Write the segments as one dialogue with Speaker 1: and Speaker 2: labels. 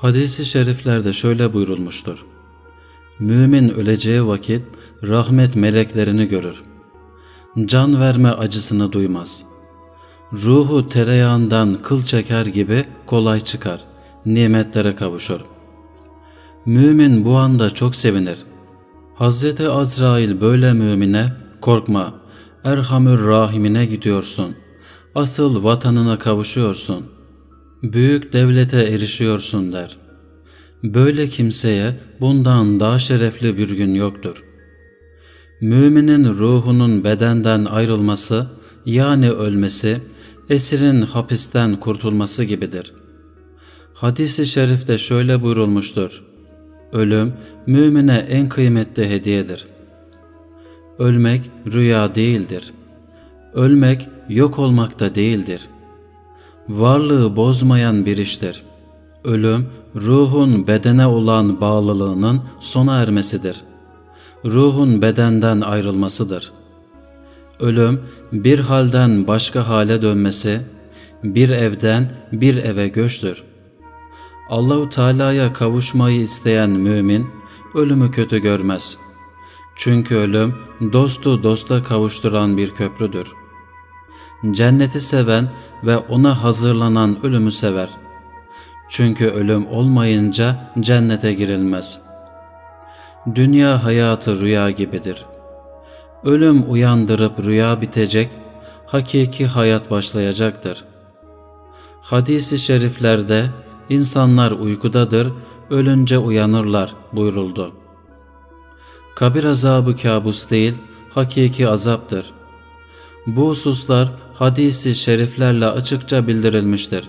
Speaker 1: Hadis-i şeriflerde şöyle buyurulmuştur. Mümin öleceği vakit rahmet meleklerini görür. Can verme acısını duymaz. Ruhu tereyağından kıl çeker gibi kolay çıkar. Nimetlere kavuşur. Mümin bu anda çok sevinir. Hazreti Azrail böyle mümine korkma Erhamür Rahimine gidiyorsun. Asıl vatanına kavuşuyorsun. Büyük devlete erişiyorsun der. Böyle kimseye bundan daha şerefli bir gün yoktur. Müminin ruhunun bedenden ayrılması yani ölmesi esirin hapisten kurtulması gibidir. Hadis-i şerifte şöyle buyurulmuştur. Ölüm mümine en kıymetli hediyedir. Ölmek rüya değildir. Ölmek yok olmak da değildir. Varlığı bozmayan bir iştir. Ölüm ruhun bedene olan bağlılığının sona ermesidir. Ruhun bedenden ayrılmasıdır. Ölüm bir halden başka hale dönmesi, bir evden bir eve göçtür. Allahu Teala'ya kavuşmayı isteyen mümin ölümü kötü görmez. Çünkü ölüm dostu dosta kavuşturan bir köprüdür. Cenneti seven ve ona hazırlanan ölümü sever. Çünkü ölüm olmayınca cennete girilmez. Dünya hayatı rüya gibidir. Ölüm uyandırıp rüya bitecek, hakiki hayat başlayacaktır. Hadis-i şeriflerde insanlar uykudadır, ölünce uyanırlar buyuruldu. Kabir azabı kabus değil, hakiki azaptır. Bu hususlar hadisi şeriflerle açıkça bildirilmiştir.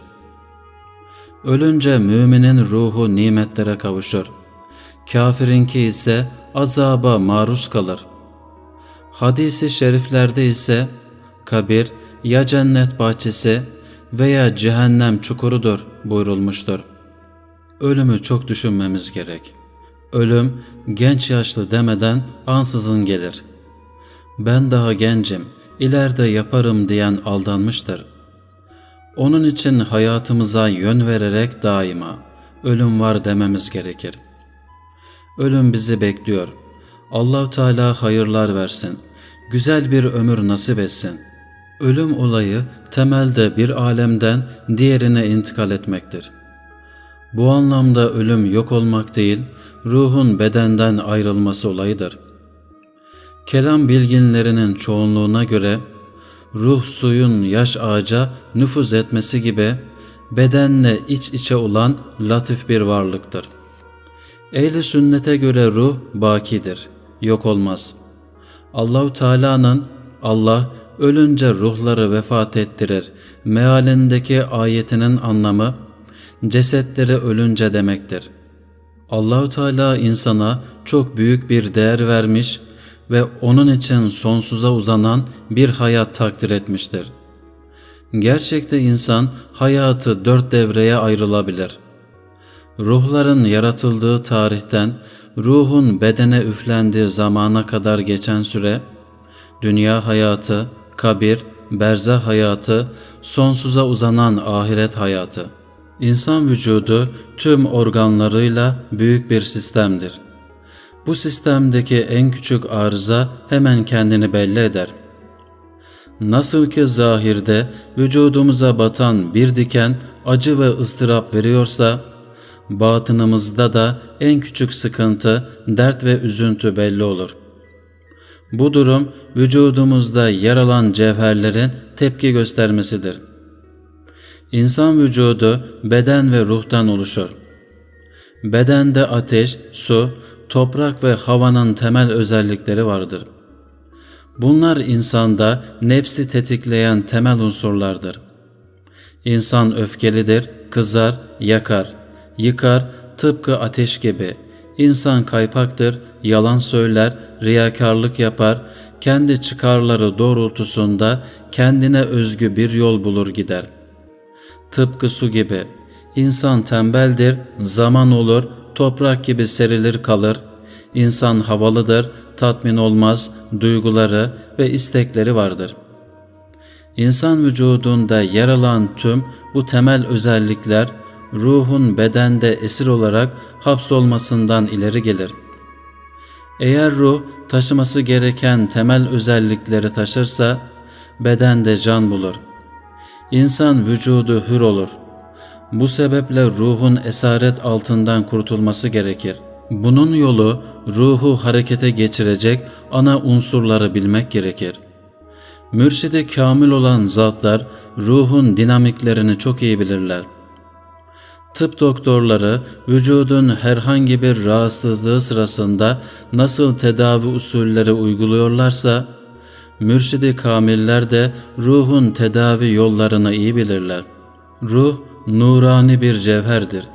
Speaker 1: Ölünce müminin ruhu nimetlere kavuşur. Kafirinki ise azaba maruz kalır. Hadisi şeriflerde ise kabir ya cennet bahçesi veya cehennem çukurudur buyurulmuştur. Ölümü çok düşünmemiz gerek. Ölüm genç yaşlı demeden ansızın gelir. Ben daha gencim, ileride yaparım diyen aldanmıştır. Onun için hayatımıza yön vererek daima ölüm var dememiz gerekir. Ölüm bizi bekliyor. Allah Teala hayırlar versin. Güzel bir ömür nasip etsin. Ölüm olayı temelde bir alemden diğerine intikal etmektir. Bu anlamda ölüm yok olmak değil, ruhun bedenden ayrılması olayıdır. Kelam bilginlerinin çoğunluğuna göre ruh suyun yaş ağaca nüfuz etmesi gibi bedenle iç içe olan latif bir varlıktır. Ehli sünnete göre ruh bakidir, yok olmaz. Allahu Teala'nın Allah ölünce ruhları vefat ettirir mealindeki ayetinin anlamı cesetleri ölünce demektir. Allahu Teala insana çok büyük bir değer vermiş ve onun için sonsuza uzanan bir hayat takdir etmiştir. Gerçekte insan hayatı dört devreye ayrılabilir. Ruhların yaratıldığı tarihten ruhun bedene üflendiği zamana kadar geçen süre, dünya hayatı, kabir, berzah hayatı, sonsuza uzanan ahiret hayatı. İnsan vücudu tüm organlarıyla büyük bir sistemdir. Bu sistemdeki en küçük arıza hemen kendini belli eder. Nasıl ki zahirde vücudumuza batan bir diken acı ve ıstırap veriyorsa, batınımızda da en küçük sıkıntı, dert ve üzüntü belli olur. Bu durum vücudumuzda yer alan cevherlerin tepki göstermesidir. İnsan vücudu beden ve ruhtan oluşur. Bedende ateş, su, toprak ve havanın temel özellikleri vardır. Bunlar insanda nefsi tetikleyen temel unsurlardır. İnsan öfkelidir, kızar, yakar, yıkar tıpkı ateş gibi. İnsan kaypaktır, yalan söyler, riyakarlık yapar, kendi çıkarları doğrultusunda kendine özgü bir yol bulur gider. Tıpkı su gibi. İnsan tembeldir, zaman olur, toprak gibi serilir kalır. İnsan havalıdır, tatmin olmaz, duyguları ve istekleri vardır. İnsan vücudunda yer alan tüm bu temel özellikler ruhun bedende esir olarak hapsolmasından ileri gelir. Eğer ruh taşıması gereken temel özellikleri taşırsa bedende can bulur. İnsan vücudu hür olur. Bu sebeple ruhun esaret altından kurtulması gerekir. Bunun yolu ruhu harekete geçirecek ana unsurları bilmek gerekir. Mürşidi kamil olan zatlar ruhun dinamiklerini çok iyi bilirler. Tıp doktorları vücudun herhangi bir rahatsızlığı sırasında nasıl tedavi usulleri uyguluyorlarsa, mürşidi kamiller de ruhun tedavi yollarını iyi bilirler. Ruh nurani bir cevherdir.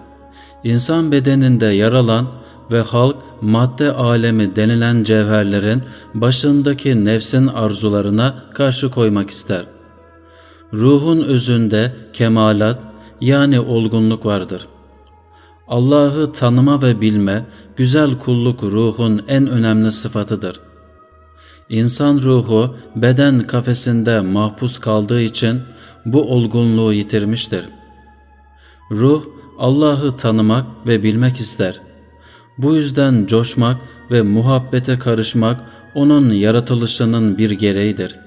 Speaker 1: İnsan bedeninde yer alan ve halk madde alemi denilen cevherlerin başındaki nefsin arzularına karşı koymak ister. Ruhun özünde kemalat yani olgunluk vardır. Allah'ı tanıma ve bilme, güzel kulluk ruhun en önemli sıfatıdır. İnsan ruhu beden kafesinde mahpus kaldığı için bu olgunluğu yitirmiştir. Ruh Allah'ı tanımak ve bilmek ister. Bu yüzden coşmak ve muhabbete karışmak onun yaratılışının bir gereğidir.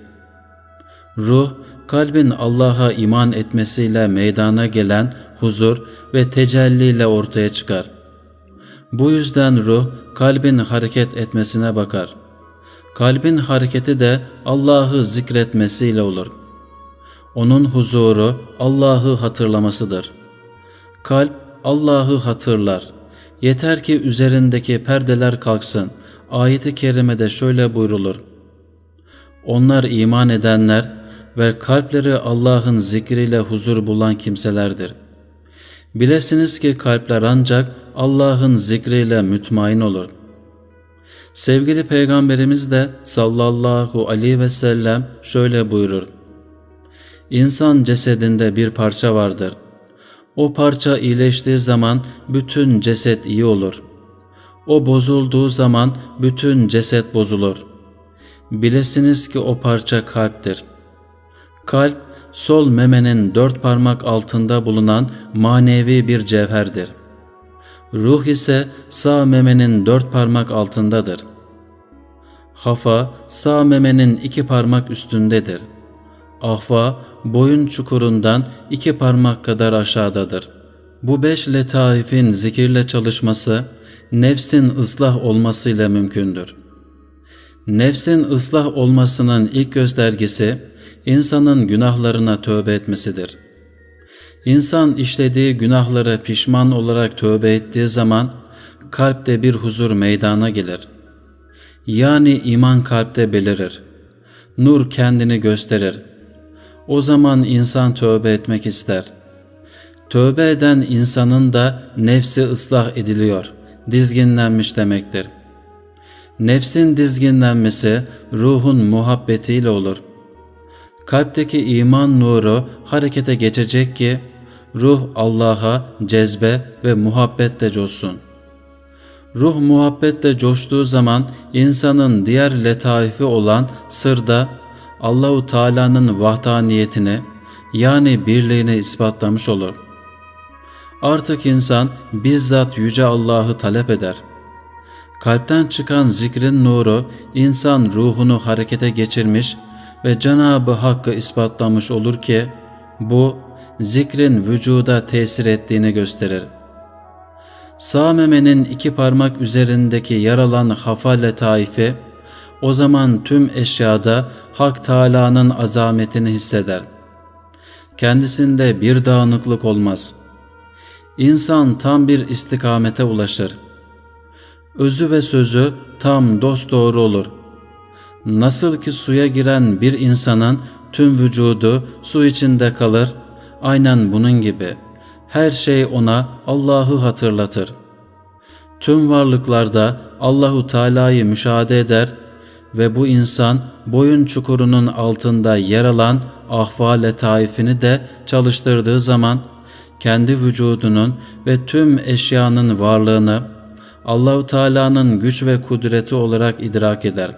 Speaker 1: Ruh, kalbin Allah'a iman etmesiyle meydana gelen huzur ve tecelliyle ortaya çıkar. Bu yüzden ruh, kalbin hareket etmesine bakar. Kalbin hareketi de Allah'ı zikretmesiyle olur. Onun huzuru Allah'ı hatırlamasıdır. Kalp Allah'ı hatırlar. Yeter ki üzerindeki perdeler kalksın. Ayet-i kerimede şöyle buyrulur. Onlar iman edenler ve kalpleri Allah'ın zikriyle huzur bulan kimselerdir. Bilesiniz ki kalpler ancak Allah'ın zikriyle mütmain olur. Sevgili Peygamberimiz de sallallahu aleyhi ve sellem şöyle buyurur. İnsan cesedinde bir parça vardır. O parça iyileştiği zaman bütün ceset iyi olur. O bozulduğu zaman bütün ceset bozulur. Bilesiniz ki o parça kalptir. Kalp, sol memenin dört parmak altında bulunan manevi bir cevherdir. Ruh ise sağ memenin dört parmak altındadır. Hafa, sağ memenin iki parmak üstündedir. Ahva, boyun çukurundan iki parmak kadar aşağıdadır. Bu beş letaifin zikirle çalışması, nefsin ıslah olmasıyla mümkündür. Nefsin ıslah olmasının ilk göstergesi, insanın günahlarına tövbe etmesidir. İnsan işlediği günahlara pişman olarak tövbe ettiği zaman, kalpte bir huzur meydana gelir. Yani iman kalpte belirir. Nur kendini gösterir o zaman insan tövbe etmek ister. Tövbe eden insanın da nefsi ıslah ediliyor, dizginlenmiş demektir. Nefsin dizginlenmesi ruhun muhabbetiyle olur. Kalpteki iman nuru harekete geçecek ki ruh Allah'a cezbe ve muhabbetle coşsun. Ruh muhabbetle coştuğu zaman insanın diğer letaifi olan sırda Allahu Teala'nın vahdaniyetini yani birliğini ispatlamış olur. Artık insan bizzat yüce Allah'ı talep eder. Kalpten çıkan zikrin nuru insan ruhunu harekete geçirmiş ve Cenab-ı Hakk'ı ispatlamış olur ki bu zikrin vücuda tesir ettiğini gösterir. Sağ memenin iki parmak üzerindeki yer alan hafa taifi o zaman tüm eşyada Hak Teâlâ'nın azametini hisseder. Kendisinde bir dağınıklık olmaz. İnsan tam bir istikamete ulaşır. Özü ve sözü tam dosdoğru olur. Nasıl ki suya giren bir insanın tüm vücudu su içinde kalır, aynen bunun gibi her şey ona Allah'ı hatırlatır. Tüm varlıklarda Allahu Teala'yı müşahede eder ve bu insan boyun çukurunun altında yer alan ahvale taifini de çalıştırdığı zaman kendi vücudunun ve tüm eşyanın varlığını Allahu Teala'nın güç ve kudreti olarak idrak eder.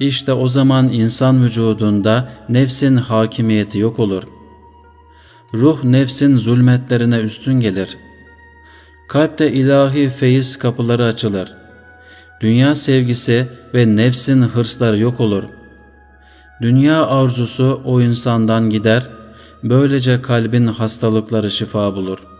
Speaker 1: İşte o zaman insan vücudunda nefsin hakimiyeti yok olur. Ruh nefsin zulmetlerine üstün gelir. Kalpte ilahi feyiz kapıları açılır. Dünya sevgisi ve nefsin hırsları yok olur. Dünya arzusu o insandan gider, böylece kalbin hastalıkları şifa bulur.''